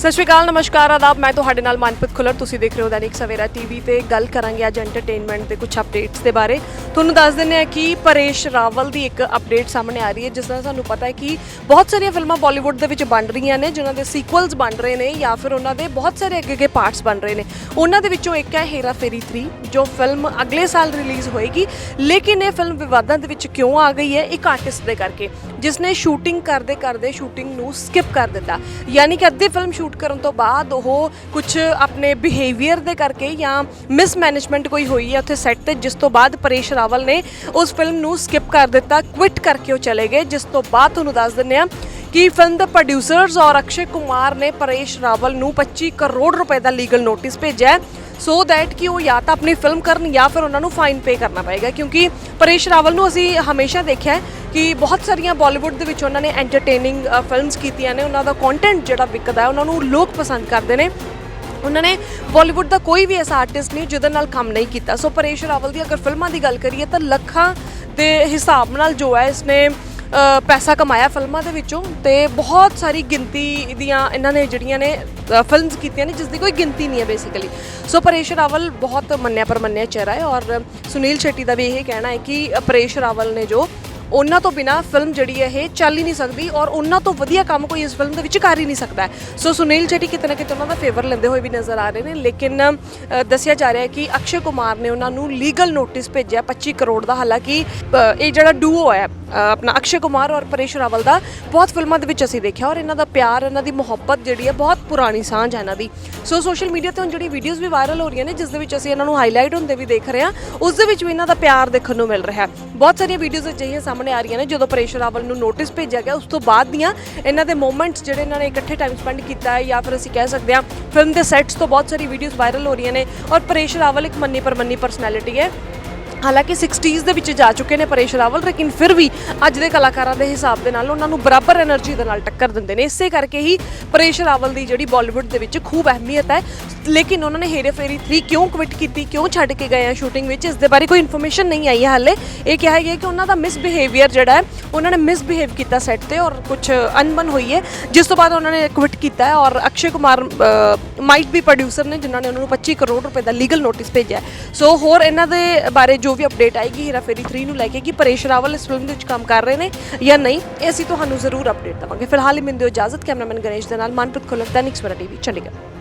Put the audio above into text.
ਸਤਿ ਸ਼੍ਰੀ ਅਕਾਲ, ਨਮਸਕਾਰ, ਆਦਾਬ। ਮੈਂ ਤੁਹਾਡੇ ਨਾਲ ਮਨਪ੍ਰੀਤ ਖੁੱਲਰ। ਤੁਸੀਂ ਦੇਖ ਰਹੇ ਹੋ ਦੈਨਿਕ ਸਵੇਰਾ ਟੀਵੀ ਤੇ ਗੱਲ ਕਰਾਂਗੇ ਅੱਜ ਐਂਟਰਟੇਨਮੈਂਟ ਦੇ ਕੁਝ ਅਪਡੇਟਸ ਦੇ ਬਾਰੇ। ਤੁਹਾਨੂੰ ਦੱਸ ਦਿੰਦੇ ਹਾਂ ਕਿ ਪਰੇਸ਼ ਰਾਵਲ ਦੀ ਇੱਕ ਅਪਡੇਟ ਸਾਹਮਣੇ ਆ ਰਹੀ ਹੈ, ਜਿਸ ਦਾ ਸਾਨੂੰ ਪਤਾ ਹੈ ਕਿ ਬਹੁਤ ਸਾਰੀਆਂ ਫਿਲਮਾਂ ਬਾਲੀਵੁੱਡ ਦੇ ਵਿੱਚ ਬਣ ਰਹੀਆਂ ਨੇ, ਜਿਨ੍ਹਾਂ ਦੇ ਸੀਕੁਅਲਸ ਬਣ ਰਹੇ ਨੇ ਜਾਂ ਫਿਰ ਉਹਨਾਂ ਦੇ ਬਹੁਤ ਸਾਰੇ ਅੱਗੇ ਅੱਗੇ ਪਾਰਟਸ ਬਣ ਰਹੇ ਨੇ। ਉਹਨਾਂ ਦੇ ਵਿੱਚੋਂ ਇੱਕ ਹੈ ਹੇਰਾ ਫੇਰੀ 3 ਜੋ ਫਿਲਮ ਅਗਲੇ ਸਾਲ ਰਿਲੀਜ਼ ਹੋਏਗੀ। ਲੇਕਿਨ ਇਹ ਫਿਲਮ ਵਿਵਾਦਾਂ ਦੇ ਵਿੱਚ ਕਿਉਂ ਆ ਗਈ ਹੈ? ਇੱਕ ਆਰਟਿਸਟ ਦੇ ਕਰਕੇ, ਜਿਸ ਨੇ ਸ਼ੂਟਿੰਗ ਕਰਦੇ ਕਰਦੇ ਸ਼ੂਟਿੰਗ ਨੂੰ ਸਕਿਪ ਕਰ ਦਿੱਤਾ। ਯਾਨੀ ਕਿ ਅੱਧੀ ਫਿਲਮ ਸ਼ੂਟ ਕਰਨ ਤੋਂ ਬਾਅਦ ਉਹ ਕੁਝ ਆਪਣੇ ਬਿਹੇਵੀਅਰ ਦੇ ਕਰਕੇ ਜਾਂ ਮਿਸਮੈਨੇਜਮੈਂਟ ਕੋਈ ਹੋਈ ਹੈ ਉੱਥੇ ਸੈੱਟ ਤੇ, ਜਿਸ ਤੋਂ ਬਾਅਦ ਪਰੇਸ਼ ਰਾਵਲ ਨੇ ਉਸ ਫਿਲਮ ਨੂੰ ਸਕਿਪ ਕਰ ਦਿੱਤਾ ਕੁਇਟ ਕਰਕੇ ਉਹ ਚਲੇ ਗਏ। ਜਿਸ ਤੋਂ ਬਾਅਦ ਤੁਹਾਨੂੰ ਦੱਸ ਦਿੰਦੇ ਆ ਕਿ ਫਿਲਮ ਦੇ ਪ੍ਰੋਡਿਊਸਰਸ ਔਰ ਅਕਸ਼ੇ ਕੁਮਾਰ ਨੇ ਪਰੇਸ਼ ਰਾਵਲ ਨੂੰ 25 ਕਰੋੜ ਰੁਪਏ ਦਾ ਲੀਗਲ ਨੋਟਿਸ ਭੇਜਿਆ ਹੈ। ਸੋ ਦੈਟ ਕਿ ਉਹ ਜਾਂ ਤਾਂ ਆਪਣੀ ਫਿਲਮ ਕਰਨ ਜਾਂ ਫਿਰ ਉਹਨਾਂ ਨੂੰ ਫਾਈਨ ਪੇ ਕਰਨਾ ਪਏਗਾ, ਕਿਉਂਕਿ ਪਰੇਸ਼ ਰਾਵਲ ਨੂੰ ਅਸੀਂ ਹਮੇਸ਼ਾ ਦੇਖਿਆ ਹੈ ਕਿ ਬਹੁਤ ਸਾਰੀਆਂ ਬਾਲੀਵੁੱਡ ਦੇ ਵਿੱਚ ਉਹਨਾਂ ਨੇ ਐਂਟਰਟੇਨਿੰਗ ਫਿਲਮਸ ਕੀਤੀਆਂ ਨੇ, ਉਹਨਾਂ ਦਾ ਕੰਟੈਂਟ ਜਿਹੜਾ ਵਿਕਦਾ ਹੈ, ਉਹਨਾਂ ਨੂੰ ਲੋਕ ਪਸੰਦ ਕਰਦੇ ਨੇ। ਉਹਨਾਂ ਨੇ ਬਾਲੀਵੁੱਡ ਦਾ ਕੋਈ ਵੀ ਐਸਾ ਆਰਟਿਸਟ ਨਹੀਂ ਜਿਹਦੇ ਨਾਲ ਕੰਮ ਨਹੀਂ ਕੀਤਾ। ਸੋ ਪਰੇਸ਼ ਰਾਵਲ ਦੀ ਅਗਰ ਫਿਲਮਾਂ ਦੀ ਗੱਲ ਕਰੀਏ ਤਾਂ ਲੱਖਾਂ ਦੇ ਹਿਸਾਬ ਨਾਲ ਜੋ ਹੈ, ਇਸਨੇ ਪੈਸਾ ਕਮਾਇਆ ਫਿਲਮਾਂ ਦੇ ਵਿੱਚੋਂ ਤੇ ਬਹੁਤ ਸਾਰੀ ਗਿਣਤੀ ਦੀਆਂ ਇਹਨਾਂ ਨੇ ਜਿਹੜੀਆਂ ਨੇ ਫਿਲਮਸ ਕੀਤੀਆਂ ਨੇ ਜਿਸ ਦੀ ਕੋਈ ਗਿਣਤੀ ਨਹੀਂ ਹੈ ਬੇਸਿਕਲੀ ਸੋ ਪਰੇਸ਼ ਰਾਵਲ ਬਹੁਤ ਮੰਨਿਆ ਪਰਮੰਨਿਆ ਚਿਹਰਾ ਹੈ ਔਰ ਸੁਨੀਲ ਸ਼ੈਟੀ ਦਾ ਵੀ ਇਹ ਕਹਿਣਾ ਹੈ ਕਿ ਪਰੇਸ਼ ਰਾਵਲ ਨੇ ਜੋ ਉਹਨਾਂ ਤੋਂ ਬਿਨਾ ਫਿਲਮ ਜਿਹੜੀ ਹੈ ਇਹ ਚੱਲ ਹੀ ਨਹੀਂ ਸਕਦੀ ਔਰ ਉਹਨਾਂ ਤੋਂ ਵਧੀਆ ਕੰਮ ਕੋਈ ਇਸ ਫਿਲਮ ਦੇ ਵਿੱਚ ਕਰ ਹੀ ਨਹੀਂ ਸਕਦਾ। ਸੋ ਸੁਨੀਲ ਸ਼ੈਟੀ ਕਿਤੇ ਨਾ ਕਿਤੇ ਉਹਨਾਂ ਦਾ ਫੇਵਰ ਲੈਂਦੇ ਹੋਏ ਵੀ ਨਜ਼ਰ ਆ ਰਹੇ ਨੇ, ਲੇਕਿਨ ਦੱਸਿਆ ਜਾ ਰਿਹਾ ਹੈ ਕਿ ਅਕਸ਼ੇ ਕੁਮਾਰ ਨੇ ਉਹਨਾਂ ਨੂੰ ਲੀਗਲ ਨੋਟਿਸ ਭੇਜਿਆ 25 ਕਰੋੜ ਦਾ। ਹਾਲਾਂਕਿ ਇਹ ਜਿਹੜਾ ਡੂਓ ਹੈ ਆਪਣਾ ਅਕਸ਼ੇ ਕੁਮਾਰ ਔਰ ਪਰੇਸ਼ ਰਾਵਲ ਦਾ, ਬਹੁਤ ਫਿਲਮਾਂ ਦੇ ਵਿੱਚ ਅਸੀਂ ਦੇਖਿਆ ਔਰ ਇਹਨਾਂ ਦਾ ਪਿਆਰ, ਇਹਨਾਂ ਦੀ ਮੁਹੱਬਤ ਜਿਹੜੀ ਹੈ ਬਹੁਤ ਪੁਰਾਣੀ ਸਾਂਝ ਹੈ ਇਹਨਾਂ ਦੀ। ਸੋ ਸੋਸ਼ਲ ਮੀਡੀਆ ਤੇ ਹੁਣ ਜਿਹੜੀ ਵੀਡੀਓਜ਼ ਵੀ ਵਾਇਰਲ ਹੋ ਰਹੀਆਂ ਨੇ, ਜਿਸ ਦੇ ਵਿੱਚ ਅਸੀਂ ਇਹਨਾਂ ਨੂੰ ਹਾਈਲਾਈਟ ਹੁੰਦੇ ਵੀ ਦੇਖ ਰਹੇ ਹਾਂ, ਉਸ ਦੇ ਵਿੱਚ ਵੀ ਇਹਨਾਂ ਦਾ ਪਿਆਰ ਦੇਖਣ ਨੂੰ ਮਿਲ ਰਿਹਾ ਹੈ। ਬਹੁਤ ਸਾਰੀਆਂ ਵੀਡੀਓਜ਼ ਅਜਿਹੀਆਂ ਸਾਹਮਣੇ ਆ ਰਹੀਆਂ ਨੇ, ਜਦੋਂ ਪਰੇਸ਼ ਰਾਵਲ ਨੂੰ ਨੋਟਿਸ ਭੇਜਿਆ ਗਿਆ, ਉਸ ਤੋਂ ਬਾਅਦ ਦੀਆਂ ਇਹਨਾਂ ਦੇ ਮੂਮੈਂਟਸ ਜਿਹੜੇ ਇਹਨਾਂ ਨੇ ਇਕੱਠੇ ਟਾਈਮ ਸਪੈਂਡ ਕੀਤਾ ਹੈ, ਜਾਂ ਫਿਰ ਅਸੀਂ ਕਹਿ ਸਕਦੇ ਹਾਂ ਫਿਲਮ ਦੇ ਸੈਟਸ ਤੋਂ ਬਹੁਤ ਸਾਰੀ ਵੀਡੀਓਜ਼ ਵਾਇਰਲ ਹੋ ਰਹੀਆਂ ਨੇ ਔਰ ਪਰੇਸ਼ ਰਾਵਲ ਇੱਕ ਮੰਨੀ ਪਰਮੰਨੀ ਪਰਸਨੈਲਿਟੀ ਹੈ। ਹਾਲਾਂਕਿ 60s ਦੇ ਵਿੱਚ ਜਾ ਚੁੱਕੇ ਨੇ ਪਰੇਸ਼ ਰਾਵਲ, ਲੇਕਿਨ ਫਿਰ ਵੀ ਅੱਜ ਦੇ ਕਲਾਕਾਰਾਂ ਦੇ ਹਿਸਾਬ ਦੇ ਨਾਲ ਉਹਨਾਂ ਨੂੰ ਬਰਾਬਰ એનર્ਜੀ ਦੇ ਨਾਲ ਟੱਕਰ ਦਿੰਦੇ ਨੇ। ਇਸੇ ਕਰਕੇ ਹੀ ਪਰੇਸ਼ ਰਾਵਲ ਦੀ ਜਿਹੜੀ ਬਾਲੀਵੁੱਡ ਦੇ ਵਿੱਚ ਖੂਬ ਅਹਿਮੀਅਤ ਹੈ। ਲੇਕਿਨ ਉਹਨਾਂ ਨੇ ਹੇਰੇ ਫੇਰੀ 3 ਕਿਉਂ ਕਵਿਟ ਕੀਤੀ, ਕਿਉਂ ਛੱਡ ਕੇ ਗਏ ਆ ਸ਼ੂਟਿੰਗ ਵਿੱਚ? ਇਸ ਦੇ ਬਾਰੇ ਕੋਈ ਇਨਫੋਰਮੇਸ਼ਨ ਨਹੀਂ ਆਈ ਹੈ ਹਾਲੇ। ਇਹ ਕਿਹਾ ਗਿਆ ਕਿ ਉਹਨਾਂ ਦਾ ਮਿਸਬਿਹੇਵੀਅਰ ਜਿਹੜਾ ਹੈ, ਉਹਨਾਂ ਨੇ ਮਿਸਬਿਹੇਵ ਕੀਤਾ ਸੈੱਟ ਤੇ ਔਰ ਕੁਝ ਅਨਮਨ ਹੋਈ ਹੈ। ਜਿਸ ਤੋਂ ਬਾਅਦ ਉਹਨਾਂ ਨੇ ਕਵਿਟ ਕੀਤਾ ਹੈ ਔਰ Akshay Kumar might be producer ਨੇ, ਜਿਨ੍ਹਾਂ ਨੇ ਉਹਨਾਂ ਨੂੰ 25 ਕਰੋੜ ਰੁਪਏ ਦਾ ਲੀਗਲ ਨੋਟਿਸ ਭੇਜਿਆ ਸੋ ਹੋਰ ਇਹਨਾਂ ਦੇ ਬਾਰੇ ਜੋ ਜੋ ਵੀ ਅਪਡੇਟ ਆਏਗੀ, ਹੀਰਾ ਫੇਰੀ 3 ਨੂੰ ਲੈ ਕੇ ਕਿ ਪਰੇਸ਼ ਰਾਵਲ ਇਸ ਫਿਲਮ ਦੇ ਵਿੱਚ ਕੰਮ ਕਰ ਰਹੇ ਨੇ ਜਾਂ ਨਹੀਂ, ਇਹ ਅਸੀਂ ਤੁਹਾਨੂੰ ਜ਼ਰੂਰ ਅਪਡੇਟ ਦਵਾਂਗੇ। ਫਿਲਹਾਲ ਹੀ ਮੈਨੂੰ ਦਿਓ ਇਜਾਜ਼ਤ, ਕੈਮਰਾਮੈਨ ਗਣੇਸ਼ ਦੇ ਨਾਲ, ਮਨਪ੍ਰੀਤ ਖੁੱਲਰ, ਦੈਨਿਕ ਸਵੇਰਾ ਟੀਵੀ, ਚੰਡੀਗੜ੍ਹ।